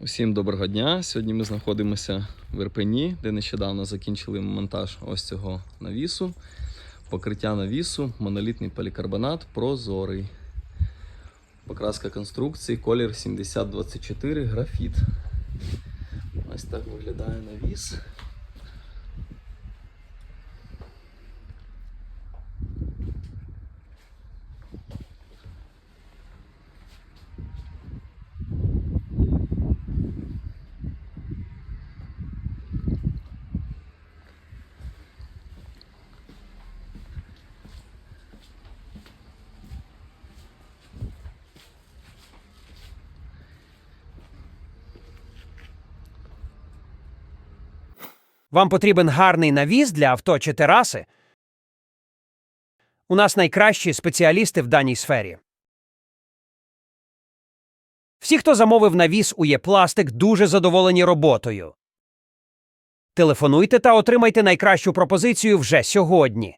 Усім доброго дня. Сьогодні ми знаходимося в Ірпені, де нещодавно закінчили монтаж ось цього навісу. Покриття навісу, монолітний полікарбонат прозорий. Покраска конструкції, колір 7024, графіт. Ось так виглядає навіс. Вам потрібен гарний навіс для авто чи тераси? У нас найкращі спеціалісти в даній сфері. Всі, хто замовив навіс у Єпластик, дуже задоволені роботою. Телефонуйте та отримайте найкращу пропозицію вже сьогодні.